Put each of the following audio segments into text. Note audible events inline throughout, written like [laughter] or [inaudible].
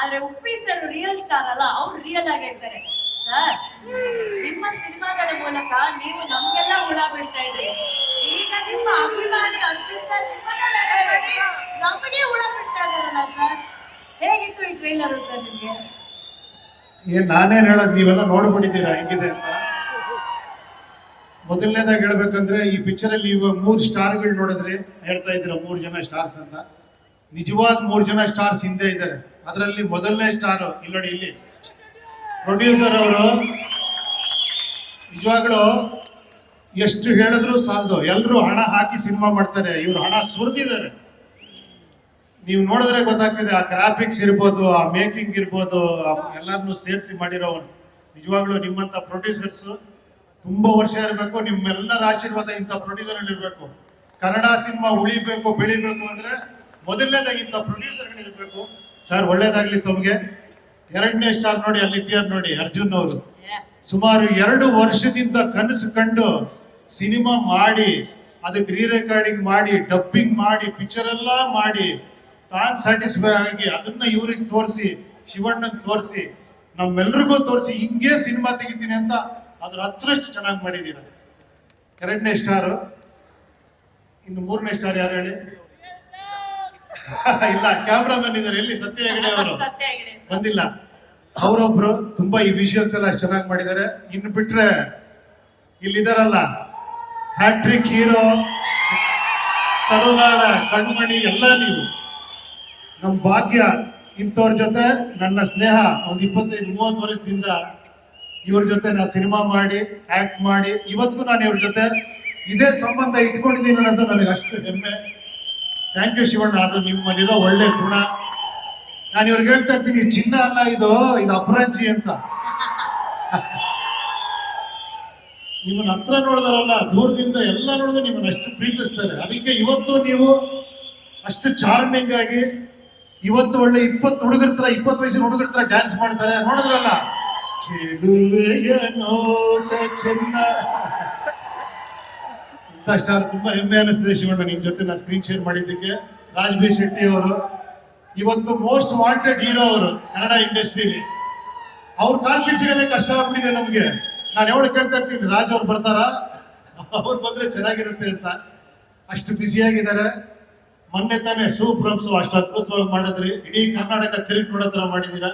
ಆದ್ರೆ Uppi sir real star ಅಲ್ಲ, ಅವ್ರು ರಿಯಲ್ ಆಗಿರ್ತಾರೆ ಸರ್ ನಿಮ್ಮ ಸಿನಿಮಾಗಳ ಮೂಲಕ ನೀವು ನಮ್ಗೆಲ್ಲ ಹುಳ ಬಿಡ್ತಾ ಇದ್ರಿ. ಈಗ ನಿಮ್ಮ ಅಭಿಮಾನಿ ಅರ್ಜುನ್ ಸರ್ ನಮಗೆ ಹುಳ ಬಿಡ್ತಾ ಇದಾರಲ್ಲ ಸರ್ ಹೇಗಿತ್ತು ಈ ಟ್ರೈಲರ್ ಸರ್ ನಿಮ್ಗೆ? ಏನ್ ನಾನೇನ್ ಹೇಳೋದು, ನೀವೆಲ್ಲ ನೋಡ್ಬಿಟ್ಟಿದ್ದೀರಾ ಹೆಂಗಿದೆ ಅಂತ? ಮೊದಲನೇದಾಗಿ ಹೇಳ್ಬೇಕಂದ್ರೆ, ಈ ಪಿಕ್ಚರ್ ಅಲ್ಲಿ ಇವಾಗ ಮೂರ್ ಸ್ಟಾರ್ಗಳು ನೋಡಿದ್ರೆ ಹೇಳ್ತಾ ಇದ್ದೀರಾ, ಮೂರ್ ಜನ ಸ್ಟಾರ್ಸ್ ಅಂತ? ನಿಜವಾದ ಮೂರು ಜನ ಸ್ಟಾರ್ಸ್ ಹಿಂದೆ ಇದ್ದಾರೆ. ಅದರಲ್ಲಿ ಮೊದಲನೇ ಸ್ಟಾರ್, ಇಲ್ಲಿ ನೋಡಿ, ಇಲ್ಲಿ. ಪ್ರೊಡ್ಯೂಸರ್ ಅವರು, ನಿಜವಾಗ್ಲೂ ಎಷ್ಟು ಹೇಳಿದ್ರು ಸಾಲದು. ಎಲ್ಲರೂ ಹಣ ಹಾಕಿ ಸಿನಿಮಾ ಮಾಡ್ತಾರೆ. ಇವ್ರು ಹಣ ಸುರಿದಿದ್ದಾರೆ. ನೀವು ನೋಡಿದ್ರೆ ಗೊತ್ತಾಗ್ತದೆ, ಆ ಗ್ರಾಫಿಕ್ಸ್ ಇರ್ಬೋದು, ಆ ಮೇಕಿಂಗ್ ಇರ್ಬೋದು ಎಲ್ಲರನ್ನು ಸೇರಿಸಿ ಮಾಡಿರೋ ನಿಜವಾಗ್ಲೂ ನಿಮ್ಮಂತ ಪ್ರೊಡ್ಯೂಸರ್ಸ್ ತುಂಬಾ ವರ್ಷ ಇರಬೇಕು, ನಿಮ್ಮೆಲ್ಲರ ಆಶೀರ್ವಾದ ಇಂಥ ಪ್ರೊಡ್ಯೂಸರ್ ಇರಬೇಕು ಕನ್ನಡ ಸಿನಿಮಾ ಉಳಿಬೇಕು, ಬೆಳಿಬೇಕು ಅಂದ್ರೆ ಮೊದಲನೇದಾಗಿ ಇಂಥ ಪ್ರೊಡ್ಯೂಸರ್ ಇರಬೇಕು. ಸರ್ ಒಳ್ಳೇದಾಗ್ಲಿ ತಮಗೆ. ಎರಡನೇ ಸ್ಟಾರ್ ನೋಡಿ ಅಲ್ಲಿ ಅಲ್ಲಿದ್ದೀಯಾರ ನೋಡಿ ಅರ್ಜುನ್ ಅವರು. ಸುಮಾರು ಎರಡು ವರ್ಷದಿಂದ ಕನಸು ಕಂಡು ಸಿನಿಮಾ ಮಾಡಿ ಅದಕ್ಕೆ ರೀ ರೆಕಾರ್ಡಿಂಗ್ ಮಾಡಿ ಡಬ್ಬಿಂಗ್ ಮಾಡಿ ಪಿಕ್ಚರ್ ಎಲ್ಲ ಮಾಡಿ ತಾನ್ ಸ್ಯಾಟಿಸ್ಫೈ ಆಗಿ ಅದನ್ನ ಇವ್ರಿಗೆ ತೋರಿಸಿ ಶಿವಣ್ಣನ್ ತೋರಿಸಿ ನಮ್ಮೆಲ್ರಿಗೂ ತೋರಿಸಿ ಹಿಂಗೆ ಸಿನಿಮಾ ತೆಗಿತೀನಿ ಅಂತ ಅದ್ರ ಹತ್ರಷ್ಟು ಚೆನ್ನಾಗಿ ಮಾಡಿದೀರ. ಎರಡನೇ ಸ್ಟಾರು ಇನ್ನು ಮೂರನೇ ಸ್ಟಾರ್ ಯಾರು ಹೇಳಿ? [laughs] ಇಲ್ಲ ಕ್ಯಾಮ್ರಾಮನ್ ಇದ್ದಾರೆ. ಎಲ್ಲಿ? ಸತ್ಯ ಹೆಗಡೆ ಅವರು. ಬಂದಿಲ್ಲ. ಅವರೊಬ್ರು ತುಂಬಾ ಈ ವಿಷುವಲ್ಸ್ ಎಲ್ಲ ಚೆನ್ನಾಗಿ ಮಾಡಿದ್ದಾರೆ. ಇನ್ನು ಬಿಟ್ರೆ ಇಲ್ಲಿದಾರಲ್ಲ ಹ್ಯಾಟ್ರಿಕ್ ಹೀರೋ ಕರುನಾಡ ಕಣ್ಮಣಿ ಎಲ್ಲ ನೀವು. ನಮ್ ಭಾಗ್ಯ ಇಂಥವ್ರ ಜೊತೆ ನನ್ನ ಸ್ನೇಹ ಒಂದು ಇಪ್ಪತ್ತೈದು ಮೂವತ್ತು ವರ್ಷದಿಂದ ಇವ್ರ ಜೊತೆ ನಾನು ಸಿನಿಮಾ ಮಾಡಿ ಆಕ್ಟ್ ಮಾಡಿ ಇವತ್ತಿಗೂ ನಾನು ಇವ್ರ ಜೊತೆ ಇದೇ ಸಂಬಂಧ ಇಟ್ಕೊಂಡಿದ್ದೀನಿ ಅನ್ನೋದು ನನಗೆ ಅಷ್ಟು ಹೆಮ್ಮೆ. Thank you Shivanna. ಅದು ನಿಮ್ಮಲ್ಲಿರೋ ಒಳ್ಳೆ ಗುಣ. ನಾನು ಇವ್ರಿಗೆ ಹೇಳ್ತಾ ಇರ್ತೀನಿ, ಚಿನ್ನ ಅಲ್ಲ ಇದು ಇದು ಅಪರಂಜಿ ಅಂತ. [laughs] ನಿಮ್ಮನ್ನ ಹತ್ರ ನೋಡಿದಾರಲ್ಲ, ದೂರದಿಂದ ಎಲ್ಲ ನೋಡಿದ್ರೆ ನಿಮ್ಮನ್ನ ಅಷ್ಟು ಪ್ರೀತಿಸ್ತಾರೆ. ಅದಕ್ಕೆ ಇವತ್ತು ನೀವು ಅಷ್ಟು ಚಾರ್ಮಿಂಗ್ ಆಗಿ ಇವತ್ತು ಒಳ್ಳೆ ಇಪ್ಪತ್ತು ಹುಡುಗರ ತರ, ಇಪ್ಪತ್ತು ವಯಸ್ಸಿನ ಹುಡುಗರ ತರ ಡ್ಯಾನ್ಸ್ ಮಾಡ್ತಾರೆ. ನೋಡಿದ್ರಲ್ಲ? ಚೆಲುವೆಯ ನೋಟ ಚೆನ್ನ. [laughs] ಸ್ಟಾರ್ ತುಂಬಾ ಹೆಮ್ಮೆ ಅನಿಸ್ತಿದೆ ಶಿವಣ್ಣ ನಿಮ್ ಜೊತೆ ನಾ ಸ್ಕ್ರೀನ್ ಶೇರ್ ಮಾಡಿದ್ದಕ್ಕೆ. ರಾಜ್ ಬಿ ಶೆಟ್ಟಿ ಅವರು. ಇವತ್ತು ಮೋಸ್ಟ್ ವಾಂಟೆಡ್ ಹೀರೋ ಅವರು ಕನ್ನಡ ಇಂಡಸ್ಟ್ರಿಲಿ. ಅವ್ರ ಕಾಲ್ ಶೀಟ್ ಸಿಗೋದೇ ಕಷ್ಟ ಆಗ್ಬಿಟ್ಟಿದೆ ನಮ್ಗೆ. ನಾನು ಯಾವಾಗ ಕೇಳ್ತಾ ಇರ್ತೀನಿ, ರಾಜ್ ಅವ್ರು ಬರ್ತಾರಾ? ಅವ್ರು ಬಂದ್ರೆ ಚೆನ್ನಾಗಿರುತ್ತೆ ಅಂತ. ಅಷ್ಟು ಬ್ಯುಸಿಯಾಗಿದ್ದಾರೆ ಮೊನ್ನೆ ತಾನೇ ಸೂಪ್ರಮ್ಸ್ ಅಷ್ಟು ಅದ್ಭುತವಾಗಿ ಮಾಡಿದ್ರಿ. ಇಡೀ ಕರ್ನಾಟಕ ತಿರುಗಿ ನೋಡೋ ಥರ ಮಾಡಿದ್ದೀರಾ?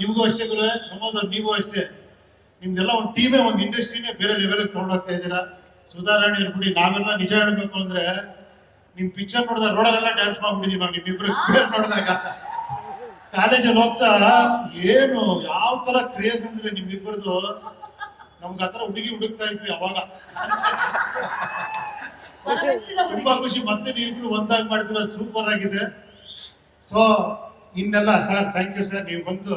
ನಿಮಗೂ ಅಷ್ಟೇ ಗುರು ನಮ್ಮದು ನೀವು ಅಷ್ಟೇ. ನಿಮ್ದೆಲ್ಲ ಒಂದು ಟೀಮೇ ಒಂದು ಇಂಡಸ್ಟ್ರಿನೇ ಬೇರೆ ಲೆವೆಲ್ಗೆ ತೊಗೊಂಡೋಗ್ತಾ ಇದ್ದೀರಾ? ಸುಧಾರಣೆ ಇರ್ಬಿಡಿ ನಾವೆಲ್ಲ ನಿಜ ಹೇಳ್ಬೇಕು ಅಂದ್ರೆ ನಿಮ್ ಪಿಕ್ಚರ್ ನೋಡಿದಾಗ ರೋಡಲ್ಲೆಲ್ಲ ಡ್ಯಾನ್ಸ್ ಮಾಡ್ಬಿಟ್ಟಿದೀವಿ ನಾವು ನಿಮ್ಮಿಬ್ರು ಪೇರ್ ನೋಡಿದಾಗ. ಕಾಲೇಜಲ್ಲಿ ಹೋಗ್ತಾ ಏನು ಯಾವ ತರ ಕ್ರೇಜ್ ಅಂದ್ರೆ ನಿಮ್ಮಿಬ್ಬರದು ನಮ್ಗೆ ಆತರ ಹುಡುಗಿ ಹುಡುಕ್ತಾ ಇದ್ವಿ ಅವಾಗ. ತುಂಬಾ ಖುಷಿ. ಮತ್ತೆ ನೀವಿಬ್ರು ಒಂದಾಗಿ ಮಾಡಿದ್ರ ಸೂಪರ್ ಆಗಿದೆ. ಸೊ ಇನ್ನೆಲ್ಲ ಸರ್ ಥ್ಯಾಂಕ್ ಯು ಸರ್ ನೀವು ಬಂದು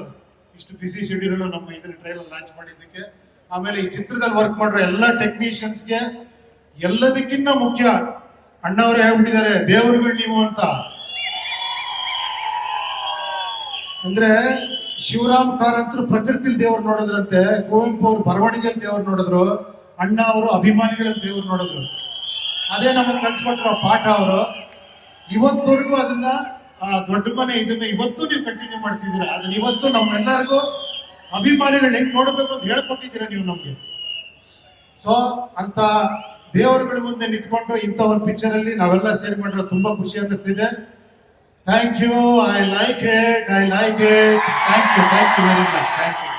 ಇಷ್ಟು ಬಿಸಿ ಶೆಡ್ಯೂಲ್ ನಮ್ಮ ಇದನ್ನ ಟ್ರೈಲರ್ ಲಾಂಚ್ ಮಾಡಿದ್ದಕ್ಕೆ ಆಮೇಲೆ ಈ ಚಿತ್ರದಲ್ಲಿ ವರ್ಕ್ ಮಾಡಿರೋ ಎಲ್ಲ ಟೆಕ್ನಿಷಿಯನ್ಸ್ಗೆ ಎಲ್ಲದಕ್ಕಿಂತ ಮುಖ್ಯ, ಅಣ್ಣವ್ರು ಹೇಳ್ಬಿಟ್ಟಿದ್ದಾರೆ ದೇವರುಗಳು ನೀವು ಅಂತ. ಅಂದ್ರೆ ಶಿವರಾಮ್ ಕಾರಂತರು ಪ್ರಕೃತಿಲಿ ದೇವ್ರು ನೋಡಿದ್ರಂತೆ ಕುವೆಂಪು ಅವರು ಬರವಣಿಗೆಯಲ್ಲಿ ದೇವ್ರು ನೋಡಿದ್ರು, ಅಣ್ಣ ಅವರು ಅಭಿಮಾನಿಗಳಲ್ಲಿ ದೇವ್ರು ನೋಡಿದ್ರು. ಅದೇ ನಮಗೆ ಕಲ್ಸ್ಕೊಟ್ರು ಪಾಠ ಅವರು. ಇವತ್ತವರೆಗೂ ಅದನ್ನ ದೊಡ್ಡ ಮನೆ ಇದನ್ನ ಇವತ್ತು ನೀವು ಕಂಟಿನ್ಯೂ ಮಾಡ್ತಿದ್ದೀರಾ? ಅದನ್ನ ಇವತ್ತು ನಮ್ಮೆಲ್ಲರಿಗೂ ಅಭಿಮಾನಿಗಳು ಹೆಂಗ್ ನೋಡಬೇಕು ಅಂತ ಹೇಳ್ಕೊಟ್ಟಿದ್ದೀರಾ ನೀವು ನಮ್ಗೆ? ಸೊ ಅಂತ ದೇವರುಗಳ ಮುಂದೆ ನಿಂತ್ಕೊಂಡು ಇಂಥ ಒಂದು ಪಿಕ್ಚರ್ ಅಲ್ಲಿ ನಾವೆಲ್ಲ ಸೇರಿ ಮಾಡಿರೋ ತುಂಬಾ ಖುಷಿ ಅನ್ನಿಸ್ತಿದೆ. Thank you I like it I like it thank you thank you very much thank you